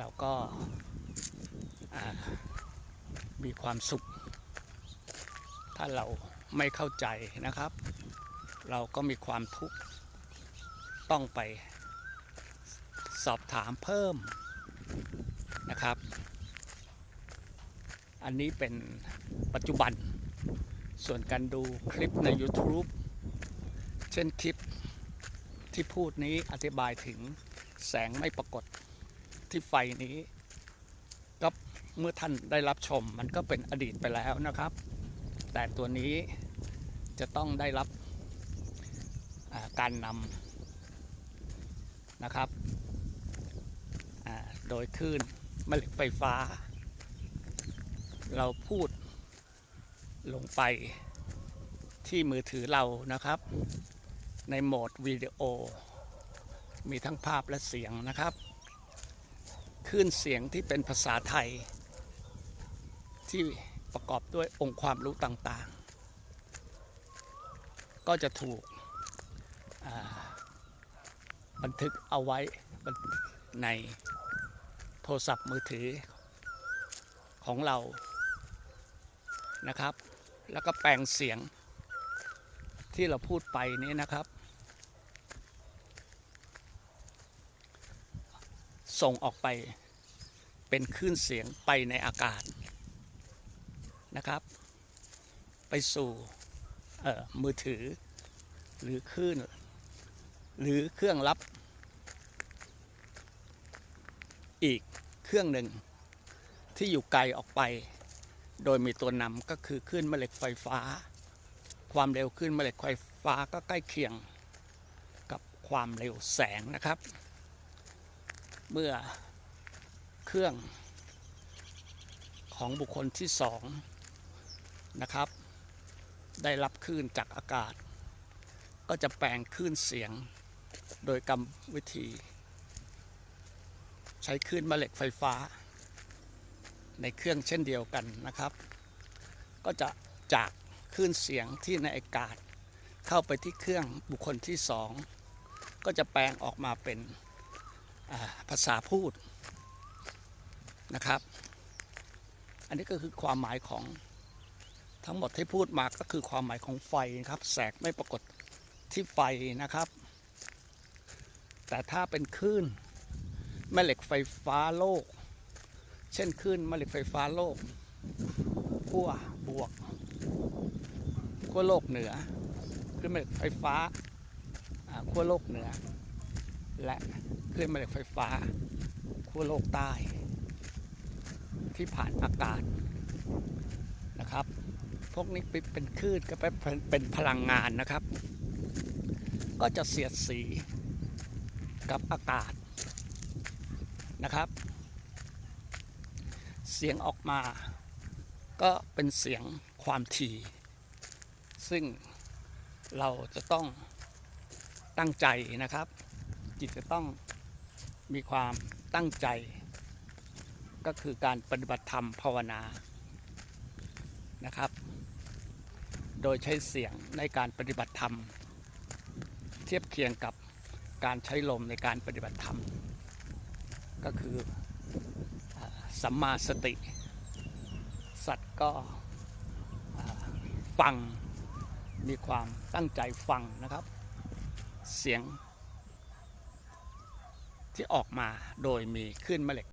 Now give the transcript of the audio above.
เราก็มีความสุข ถ้าเราไม่เข้าใจนะครับ เราก็มีความทุกข์ต้องไปสอบถามเพิ่มนะครับ อันนี้เป็นปัจจุบัน ส่วนการดูคลิปใน YouTube เช่นคลิปที่พูดนี้อธิบายถึงแสงไม่ปรากฏ ที่ไฟนี้ก็เมื่อท่านได้รับชมมันก็เป็นอดีตไปแล้วนะครับ แต่ตัวนี้จะต้องได้รับาการนำนะครับ โดยคลื่นแม่เหล็กไฟฟ้า เราพูดลงไปที่มือถือเรานะครับ ในโหมดวิดีโอ มีทั้งภาพและเสียงนะครับ คลื่นเสียงที่เป็นภาษาไทย ที่ประกอบด้วยองค์ความรู้ต่างๆ ก็จะถูกบันทึกเอาไว้ในโทรศัพท์มือถือของเรานะครับ แล้วก็แปลงเสียงที่เราพูดไปนี้นะครับ ส่งออกไปเป็นคลื่นเสียงไปในอากาศนะครับ ไปสู่มือถือ หรือคลื่น หรือเครื่องรับ อีกเครื่องหนึ่งที่อยู่ไกลออกไป โดยมีตัวนำก็คือคลื่นแม่เหล็กไฟฟ้า ความเร็วคลื่นแม่เหล็กไฟฟ้าก็ใกล้เคียงกับความเร็วแสงนะครับ เมื่อเครื่องของบุคคลที่สองนะครับ ได้รับคลื่นจากอากาศ ก็จะแปลงคลื่นเสียงโดยกรรมวิธี ใช้คลื่นแม่เหล็กไฟฟ้า ในเครื่องเช่นเดียวกันนะครับ ก็จะจากคลื่นเสียงที่ในอากาศ เข้าไปที่เครื่องบุคคลที่สองก็จะแปลงออกมาเป็น ภาษาพูดนะครับ อันนี้ก็คือความหมายของทั้งหมดที่พูดมาก็คือความหมายของไฟนะครับ แสกไม่ปรากฏที่ไฟนะครับ แต่ถ้าเป็นคลื่นแม่เหล็กไฟฟ้าโลก เช่นคลื่นแม่เหล็กไฟฟ้าโลกขั้วบวกขั้วโลกเหนือคลื่นแม่เหล็กไฟฟ้าอ่าขั้วโลกเหนือ และคลื่นแม่เหล็กไฟฟ้าขั้วโลกใต้ ที่ผ่านอากาศนะครับ พวกนี้เป็นคลื่นก็เป็นเป็นพลังงานนะครับ ก็จะเสียดสีกับอากาศนะครับ เสียงออกมาก็เป็นเสียงความถี่ ซึ่งเราจะต้องตั้งใจนะครับ จิตจะต้องมีความตั้งใจ ก็คือการปฏิบัติธรรมภาวนานะครับ โดยใช้เสียงในการปฏิบัติธรรม เทียบเคียงกับการใช้ลมในการปฏิบัติธรรม ก็คือสัมมาสติ สัตว์ก็ฟังมีความตั้งใจฟังนะครับ เสียง ที่ออกมาโดยมีขึ้นแม่เหล็ก